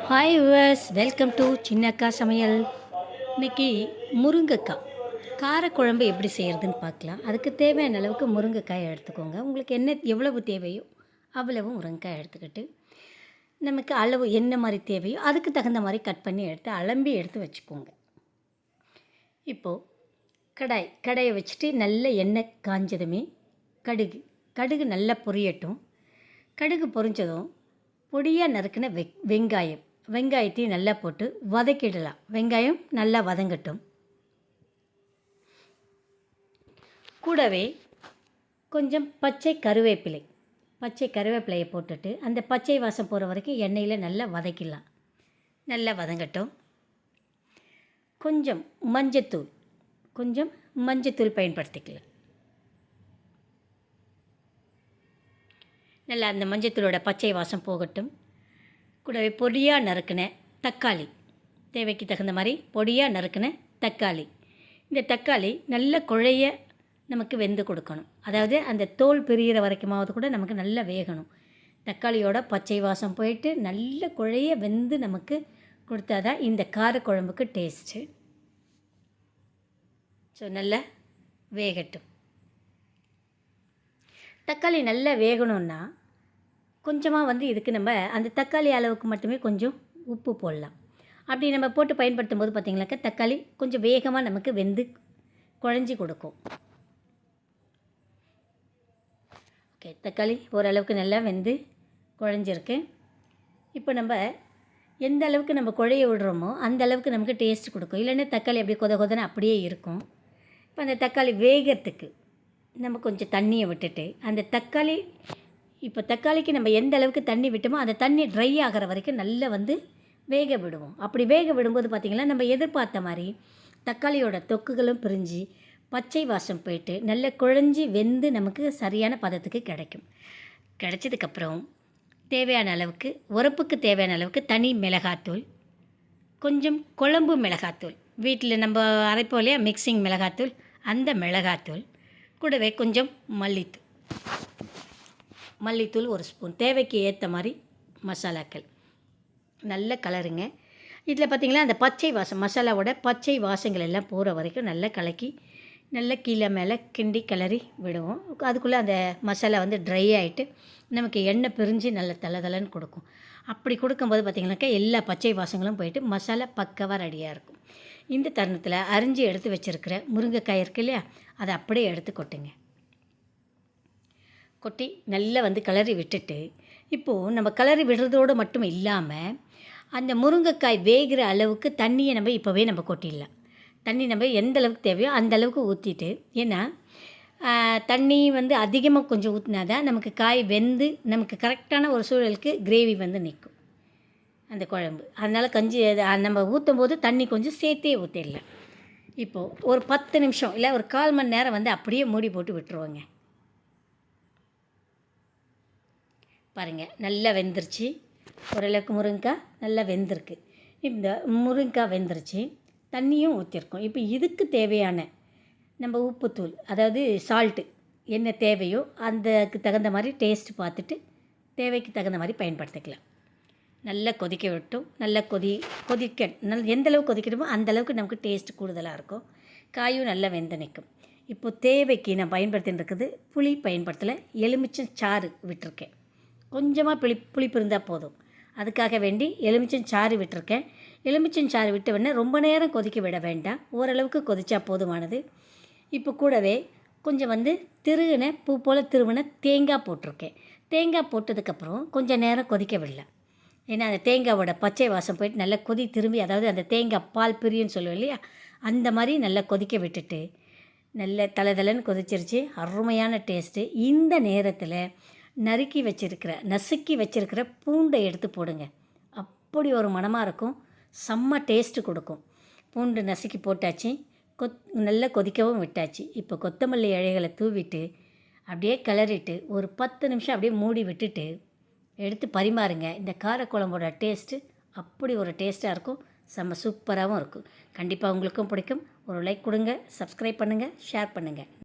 Hi viewers welcome to Chinnakka Samayal இன்னைக்கு முருங்கைக்காய். காரக்குழம்பு எப்படி செய்கிறதுன்னு பார்க்கலாம். அதுக்கு தேவையான அளவுக்கு முருங்கைக்காய் எடுத்துக்கோங்க. உங்களுக்கு என்ன எவ்வளவு தேவையோ அவ்வளவு முருங்கைக்காய் எடுத்துக்கிட்டு நமக்கு அளவு என்ன மாதிரி தேவையோ அதுக்கு தகுந்த மாதிரி கட் பண்ணி எடுத்து அலம்பி எடுத்து வச்சுக்கோங்க. இப்போது கடாய் கடாயை வச்சுட்டு நல்ல எண்ணெய் காஞ்சதுமே கடுகு. கடுகு நல்லா பொரியட்டும். கடுகு பொரிஞ்சதும் பொடியாக நறுக்கின வெ வெங்காயம். வெங்காயத்தையும் நல்லா போட்டு வதக்கிடலாம். வெங்காயம் நல்லா வதங்கட்டும். கூடவே கொஞ்சம் பச்சை கருவேப்பிலை. பச்சை கருவேப்பிலையை போட்டுட்டு அந்த பச்சை வாசம் போகிற வரைக்கும் எண்ணெயில் நல்லா வதக்கிடலாம். நல்லா வதங்கட்டும். கொஞ்சம் மஞ்சத்தூள். கொஞ்சம் மஞ்சத்தூள் பயன்படுத்திக்கலாம். நல்லா அந்த மஞ்சத்தூளோட பச்சை வாசம் போகட்டும். கூடவே பொடியாக நறுக்கின தக்காளி. தேவைக்கு தகுந்த மாதிரி பொடியாக நறுக்கின தக்காளி. இந்த தக்காளி நல்ல குழைய நமக்கு வெந்து கொடுக்கணும். அதாவது அந்த தோல் பிரிகிற வரைக்குமாவது கூட நமக்கு நல்லா வேகணும். தக்காளியோட பச்சை வாசம் போயிட்டு நல்ல குழைய வெந்து நமக்கு கொடுத்தாதான் இந்த காரக்குழம்புக்கு டேஸ்ட்டு ஸோ நல்லா வேகட்டும். தக்காளி நல்லா வேகணும்னா கொஞ்சமாக வந்து இதுக்கு நம்ம அந்த தக்காளி அளவுக்கு மட்டுமே கொஞ்சம் உப்பு போடலாம். அப்படி நம்ம போட்டு பயன்படுத்தும் போது பார்த்திங்கனாக்கா தக்காளி கொஞ்சம் வேகமாக நமக்கு வெந்து குழஞ்சி கொடுக்கும். ஓகே தக்காளி ஓரளவுக்கு நல்லா வெந்து குழஞ்சிருக்கு. இப்போ நம்ம எந்த அளவுக்கு நம்ம குழைய விடுறோமோ அந்த அளவுக்கு நமக்கு டேஸ்ட் கொடுக்கும். இல்லைன்னா தக்காளி அப்படியே கொத கொதன்னு அப்படியே இருக்கும். இப்போ அந்த தக்காளி வேகிறதுக்கு நம்ம கொஞ்சம் தண்ணியை விட்டுட்டு அந்த தக்காளி இப்போ தக்காளிக்கு நம்ம எந்த அளவுக்கு தண்ணி விட்டோமோ அந்த தண்ணி ட்ரை ஆகிற வரைக்கும் நல்லா வந்து வேக விடுவோம். அப்படி வேக விடும்போது பார்த்திங்கன்னா நம்ம எதிர்பார்த்த மாதிரி தக்காளியோட தொக்குகளும் பிரிஞ்சு பச்சை வாசம் போயிட்டு நல்ல குழஞ்சி வெந்து நமக்கு சரியான பதத்துக்கு கிடைக்கும். கிடைச்சதுக்கப்புறம் தேவையான அளவுக்கு உரப்புக்கு தேவையான அளவுக்கு தனி மிளகாத்தூள் கொஞ்சம் குழம்பு மிளகாத்தூள். வீட்டில் நம்ம அரைப்போம் இல்லையா மிக்சிங் மிளகாத்தூள் அந்த மிளகாத்தூள் கூடவே கொஞ்சம் மல்லித்தூள். மல்லித்தூள் ஒரு ஸ்பூன். தேவைக்கு ஏற்ற மாதிரி மசாலாக்கள். நல்ல கலருங்க. இதில் பார்த்திங்களா அந்த பச்சை வாசம் மசாலாவோட பச்சை வாசங்கள் எல்லாம் போகிற வரைக்கும் நல்லா கலக்கி நல்ல கீழே மேலே கிண்டி கிளறி விடுவோம். அதுக்குள்ளே அந்த மசாலா வந்து ட்ரை ஆகிட்டு நமக்கு எண்ணெய் பிரிஞ்சு நல்ல தலை தலைன்னு கொடுக்கும். அப்படி கொடுக்கும்போது பார்த்திங்கனாக்கா எல்லா பச்சை வாசங்களும் போயிட்டு மசாலா பக்கவாக ரெடியாக இருக்கும். இந்த தருணத்தில் அரிஞ்சு எடுத்து வச்சுருக்கிற முருங்கைக்காய் இருக்கு இல்லையா? அதை அப்படியே எடுத்து கொட்டுங்க. கொட்டி நல்லா வந்து கிளறி விட்டுட்டு இப்போது நம்ம கிளறி விடுறதோடு மட்டும் இல்லாமல் அந்த முருங்கைக்காய் வேகிற அளவுக்கு தண்ணியை நம்ம இப்போவே நம்ம கொட்டிடலாம். தண்ணி நம்ம எந்த அளவுக்கு தேவையோ அந்த அளவுக்கு ஊற்றிட்டு ஏன்னா தண்ணி வந்து அதிகமாக கொஞ்சம் ஊற்றினா தான் நமக்கு காய் வெந்து நமக்கு கரெக்டான ஒரு சூழலுக்கு கிரேவி வந்து நிற்கும் அந்த குழம்பு. அதனால் கஞ்சி நம்ம ஊற்றும் போது தண்ணி கொஞ்சம் சேர்த்தே ஊற்றிடலாம் இப்போது ஒரு பத்து நிமிஷம் இல்லை ஒரு கால் மணி நேரம் வந்து அப்படியே மூடி போட்டு விட்டுருவோங்க. பாருங்கள் நல்லா வெந்துருச்சு. ஓரளவுக்கு முருங்கைக்காய் நல்லா வெந்திருக்கு. இந்த முருங்கைக்காய் வெந்துருச்சு. தண்ணியும் ஊற்றிருக்கோம் இப்போ இதுக்கு தேவையான நம்ம உப்புத்தூள் அதாவது சால்ட்டு என்ன தேவையோ அதுக்கு தகுந்த மாதிரி டேஸ்ட் பார்த்துட்டு தேவைக்கு தகுந்த மாதிரி பயன்படுத்திக்கலாம். நல்லா கொதிக்க விட்டும். நல்லா கொதி கொதிக்க நல்ல எந்த அளவுக்கு கொதிக்கணுமோ அந்த அளவுக்கு நமக்கு டேஸ்ட் கூடுதலாக இருக்கும். காயும் நல்லா வெந்து நிற்கும் இப்போ தேவைக்கு நான் பயன்படுத்தின்னு இருக்குது புளி பயன்படுத்தலை எலுமிச்சம் சாறு விட்டுருக்கேன். கொஞ்சமாக புளி புளிப்பு இருந்தால் போதும். அதுக்காக வேண்டி எலுமிச்சம் சாறு விட்டுருக்கேன். எலுமிச்சம் சாறு விட்ட உடனே ரொம்ப நேரம் கொதிக்க விட வேண்டாம். ஓரளவுக்கு கொதிச்சா போதுமானது. இப்போ கூடவே கொஞ்சம் வந்து திருகின பூ போல் திருவின தேங்காய் போட்டிருக்கேன். தேங்காய் போட்டதுக்கப்புறம் கொஞ்சம் நேரம் கொதிக்க விடல ஏன்னா அந்த தேங்காவோட பச்சை வாசம் போயிட்டு நல்லா கொதி திரும்பி அதாவது அந்த தேங்காய் பால் பிரியுன்னு சொல்லுவோம் இல்லையா? அந்த மாதிரி நல்லா கொதிக்க விட்டுட்டு நல்ல தலை கொதிச்சிருச்சு. அருமையான டேஸ்ட்டு இந்த நேரத்தில் நறுக்கி வச்சுருக்கிற நசுக்கி வச்சுருக்கிற பூண்டை எடுத்து போடுங்க. அப்படி ஒரு மனமாக இருக்கும். செம்ம டேஸ்ட்டு கொடுக்கும். பூண்டு நசுக்கி போட்டாச்சு. கொத் நல்லா கொதிக்கவும் விட்டாச்சு. இப்போ கொத்தமல்லி இழைகளை தூவிட்டு அப்படியே கிளறிட்டு ஒரு பத்து நிமிஷம் அப்படியே மூடி விட்டுட்டு எடுத்து பரிமாறுங்க. இந்த காரக்குழம்போட டேஸ்ட்டு அப்படி ஒரு டேஸ்ட்டாக இருக்கும். செம்ம சூப்பராகவும் இருக்கும். கண்டிப்பாக உங்களுக்கும் பிடிக்கும். ஒரு லைக் கொடுங்க சப்ஸ்கிரைப் பண்ணுங்கள் ஷேர் பண்ணுங்கள்